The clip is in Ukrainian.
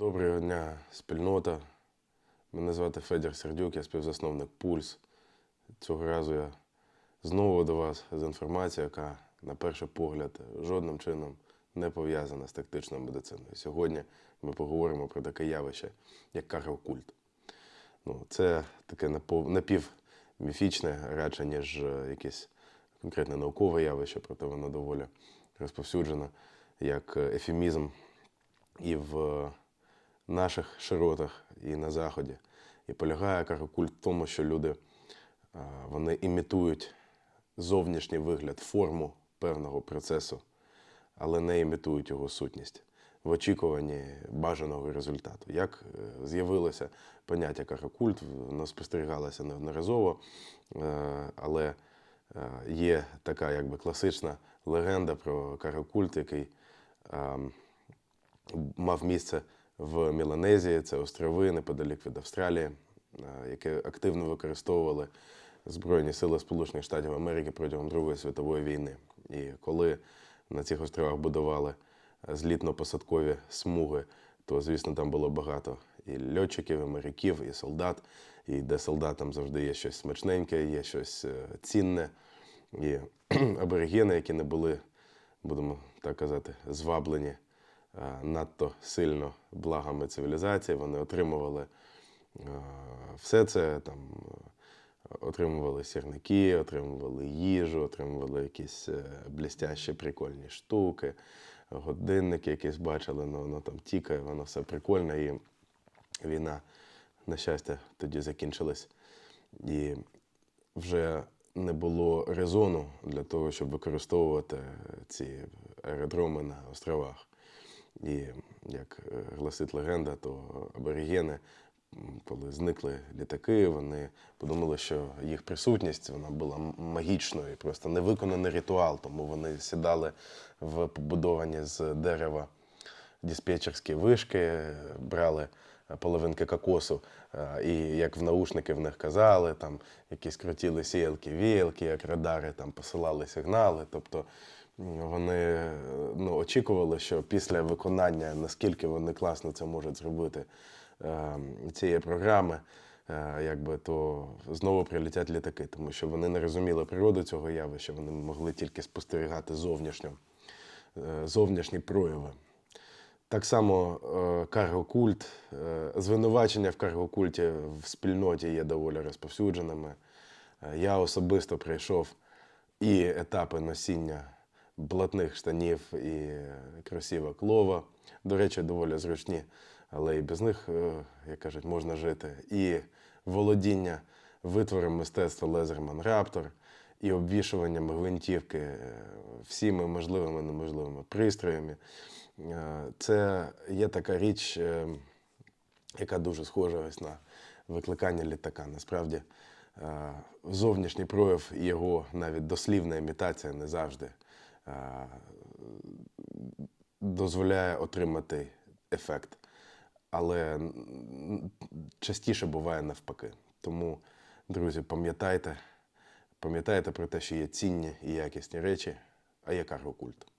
Доброго дня, спільнота. Мене звати Федір Сердюк, я співзасновник Пульс. Цього разу я знову до вас з інформацією, яка, на перший погляд, жодним чином не пов'язана з тактичною медициною. Сьогодні ми поговоримо про таке явище, як каріокульт. Ну, це таке напівміфічне, радше, ніж е, якесь конкретне наукове явище, проте воно доволі розповсюджено як е, ефемізм і в наших широтах, і на Заході. І полягає карокульт в тому, що люди вони імітують зовнішній вигляд, форму певного процесу, але не імітують його сутність в очікуванні бажаного результату. Як е, з'явилося поняття карокульт, воно спостерігалося неодноразово, е, але е, є така якби класична легенда про карокульт, який ем, мав місце в Міланезії, це острови неподалік від Австралії, е, які активно використовували Збройні сили Сполучених Штатів Америки протягом Другої світової війни. І коли на цих островах будували е, злітно-посадкові смуги, то, звісно, там було багато і льотчиків, і моряків, і солдат. І де солдатам завжди є щось смачненьке, є щось е, цінне. І аборигени, які не були, будемо так казати, зваблені надто сильно благами цивілізації, вони отримували е, все це там. е, Отримували сірники, отримували їжу, отримували якісь е, блістящі прикольні штуки, годинники якісь бачили, ну, воно там тікає, воно все прикольне. І війна, на щастя, тоді закінчилась. І вже не було резону для того, щоб використовувати ці аеродроми на островах. І як е, гласить легенда, то аборигени, коли зникли літаки, вони подумали, що їх присутність вона була магічною, просто невиконаний ритуал, тому вони сідали в побудовані з дерева диспетчерські вишки, брали половинки кокосу, е, і як в наушники в них казали, там якісь крутіли сіялки, віялки, як радари там посилали сигнали. Тобто вони е, ну, очікували, що після виконання, наскільки вони класно це можуть зробити е, цієї програми, е, якби то знову прилетять літаки, тому що вони не розуміли природу цього явища, вони могли тільки спостерігати зовнішньо, е, зовнішні прояви. Так само каргокульт, звинувачення в каргокульті в спільноті є доволі розповсюдженими. Я особисто пройшов і етапи носіння блатних штанів і кросівок лова. До речі, доволі зручні, але і без них, е, як кажуть, можна жити. І володіння витвором мистецтва Лезерман Раптор, і обвішуванням гвинтівки е, всіми можливими неможливими пристроями. Е, Це є така річ, яка дуже схожа ось на викликання літака. Насправді, зовнішній прояв і його навіть дослівна імітація не завжди дозволяє отримати ефект. Але частіше буває навпаки. Тому, друзі, пам'ятайте, пам'ятайте про те, що є цінні і якісні речі, а є каргокульт.